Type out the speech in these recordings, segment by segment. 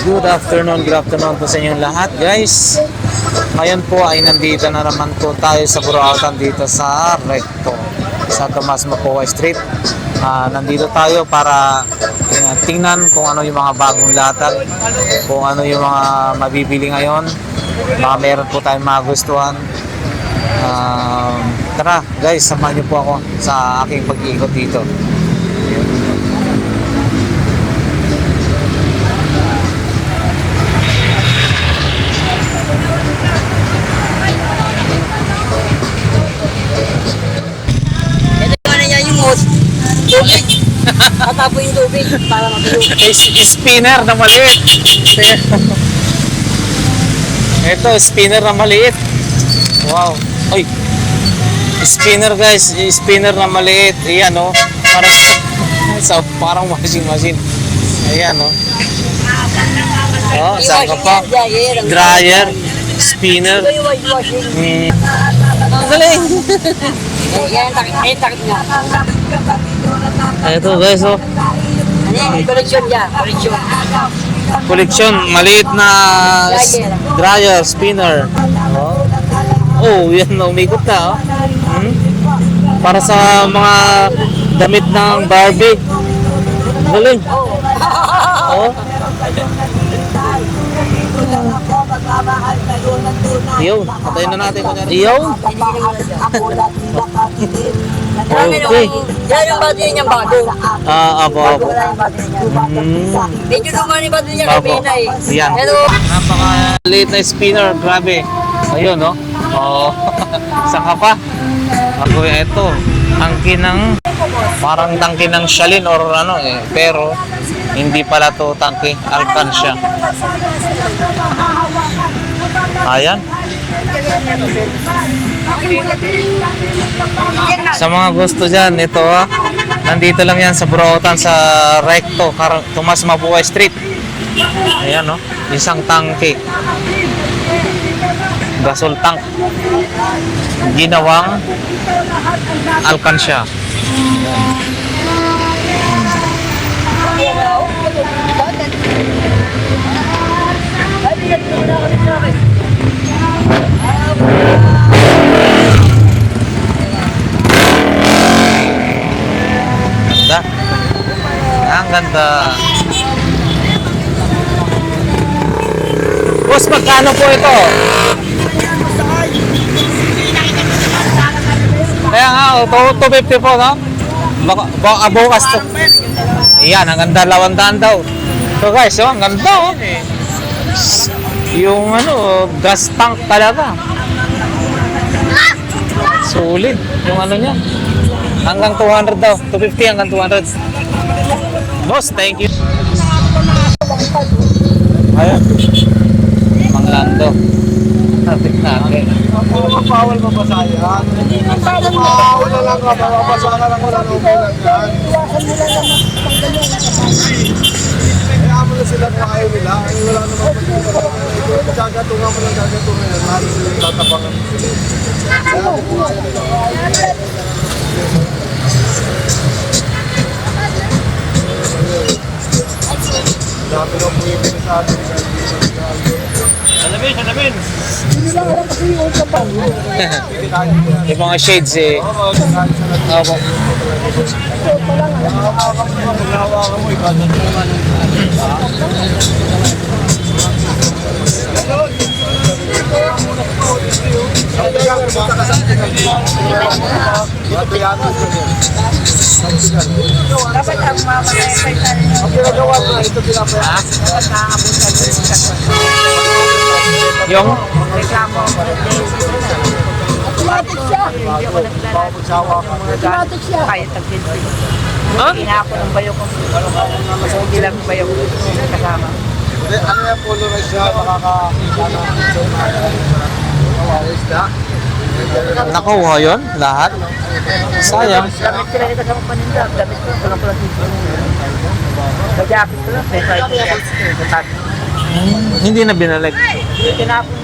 good afternoon, good afternoon po sa inyong lahat guys. Ngayon po ay nandito na naman po tayo sa Burautan dito sa Recto, sa Tomas Mapua Street. Ah, nandito tayo para eh, tingnan kung ano yung mga bagong latag, kung ano yung mga mabibili ngayon. Baka meron po tayong magustuhan. Ah, tara guys, samahan niyo po ako sa aking pag-ikot dito. Tubig. Tatapo yung tubig para. Is spinner na maliit. Ito, spinner na maliit. Wow. Ay. Spinner guys, spinner na maliit. Ayan oh. Parang sa parang washing machine. Ayan oh. Oh, saan ka pa? Dryer, spinner. Hmm. Ang galing. Eh, Yan, takit. Takit nga. Ito guys oh. Ano yan? Collection. Collection, maliit na dryer, spinner. Oh, oh yan na, umikot na. Oh. Hmm? Para sa mga damit ng Barbie. Galing. Oh. Yun, patayin na natin. Yun. Okay. yan yung battery niyang bago. Ah, apo, apo. Hmm. Medyo naman yung battery niya Bago. kami na eh. Yan. Pero, Napaka-liit na spinner, grabe. Ayun, no? Oo. Saan ka pa? Ako, ito. Tangki ng, parang tangki ng Shalin or ano eh. Pero, hindi pala to tangki. Alkansya. Ayan. Sa mga gusto dyan, ito ah. Nandito lang yan sa Burautan sa Recto, Tomas Mabuhay Street. Ayan no, isang tangke. Gasol tank. Ginawang alkansya. Ganda. Ang ganda. Boss, magkano po ito? Kaya nga, to- 250 po, no? Baka, baka bukas to. Ayan, ang ganda, lawandaan daw. So guys, oh, ang ganda, oh. Yung ano, gas tank talaga. Solid. Yung ano niya. Hanggang 200 daw. 250 hanggang 200. Boss, thank you. Ayan. Mang Lando. Natin natin. Bawal mabasayan. Bawal na lang ka, mababasa na lang wala nung ulan yan. Kaya mo na sila kung ayaw nila, ay wala naman pag Gagatungan mo lang gagatungan yan, lalo silang tatapangan mo sila. Kaya ako po Dami na pumipin sa atin. Alamin, alamin. Yung mga shades eh. Opo. Dapat ang mamatay sa Ang ginagawa na ito pinapaya. Dapat naabutan mo yung. Yung? Reklamo din. Automatic siya. Hindi ako ka. Automatic siya. Kaya tagpin ko. Ha? Hinako ng bayo ko. Hindi lang yung bayo ko. Kasama. Ano yan, polarize siya, makakakita na. Ayos na. Nakuha yun? Lahat? Sayang. Damit sila nito sa paninda. Damit ko. Walang pala dito. Sa jacket ko lang. Hindi na binalik. Tinapon?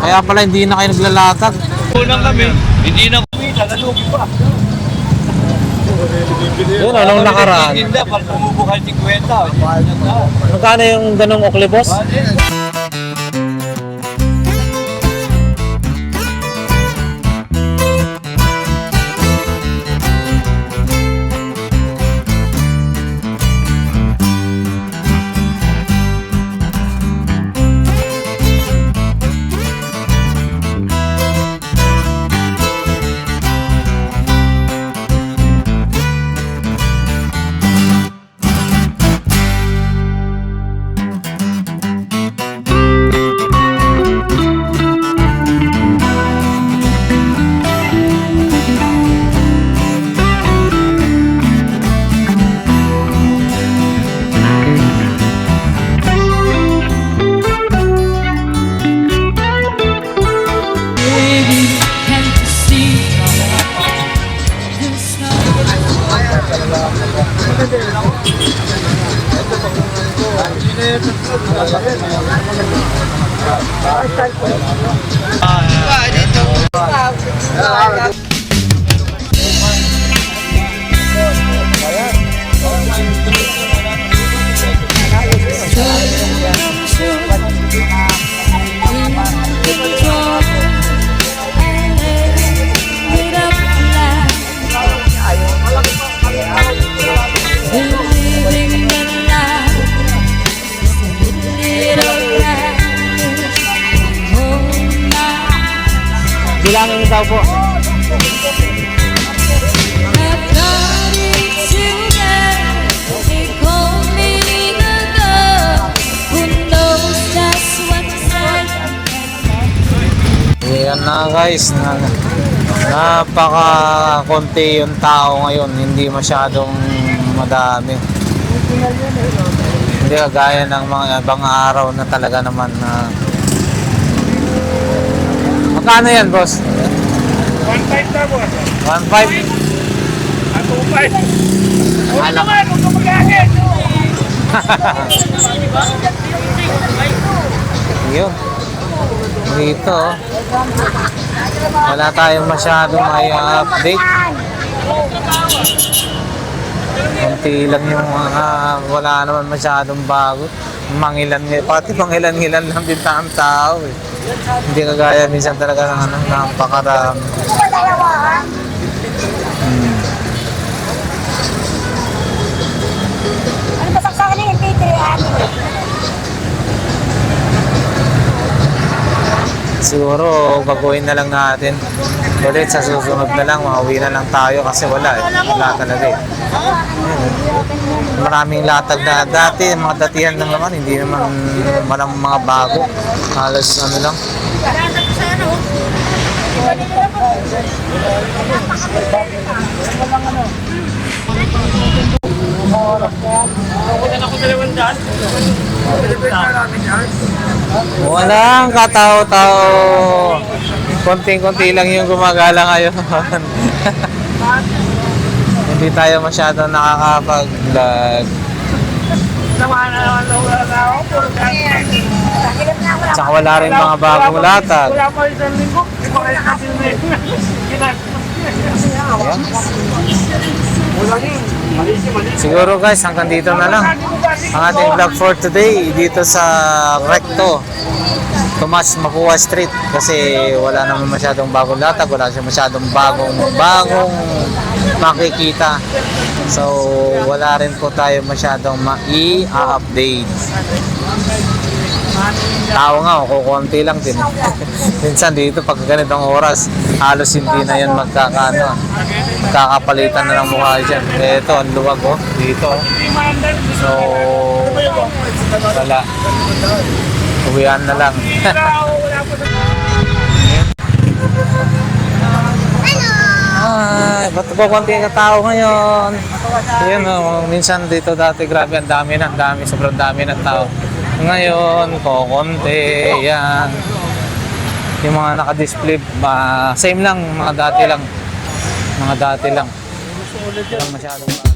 Kaya pala hindi na kayo naglalatag. Unang kami, hindi na Yun, anong nakaraan? Hindi, pag bumubuhay 50. Magkano yung ganong okle, boss? 啊！啊！啊！啊！啊！啊！啊！啊！啊！啊！Bilangin daw po. Ayan na guys, na, napaka konti yung tao ngayon, hindi masyadong madami. Hindi kagaya ng mga ibang araw na talaga naman na Magkano yan, boss? 1.5 na po. 1.5? Ako 5. Ano Alam. naman, huwag ka mag-aagit. Yun. Dito, oh. wala tayong masyadong may update. Kunti lang yung mga wala naman masyadong bago. Mangilan, pati mangilan-ngilan lang din ang tao eh. Hindi kagaya minsan talaga ng ano, napakarami. Siguro gagawin na lang natin ulit sa susunod na lang, mauwi na lang tayo kasi wala eh. Wala talaga eh. Maraming latag na dati, mga datihan lang naman, hindi naman malang mga bago. Halos ano lang. Walang katao-tao. Konting-konti lang yung gumagala ngayon. Hindi tayo masyado nakakapag-vlog. Wala Tsaka wala rin mga bagong latag. Wala pa isang linggo. Hindi pa kayo kasi Ayan. Siguro guys, hanggang dito na lang. Ang ating vlog for today dito sa Recto. Tomas Mapua Street kasi wala naman masyadong bagong latag, wala siya masyadong bagong bagong makikita. So wala rin po tayo masyadong mai-update. Tao nga, kukunti lang din. Minsan dito pag ganitong oras, halos hindi na yan magkakano. Magkakapalitan na ng mukha dyan. Ito, ang luwag oh, dito. oh. So, wala. Uwian na lang. Ay, ba't po konti ka tao ngayon? Ayun, oh, minsan dito dati grabe, ang dami na, ang dami, sobrang dami ng tao. Ngayon, kokonti, yan. Yung mga naka-display, ah, same lang, mga dati lang. Mga dati lang. Walang masyadong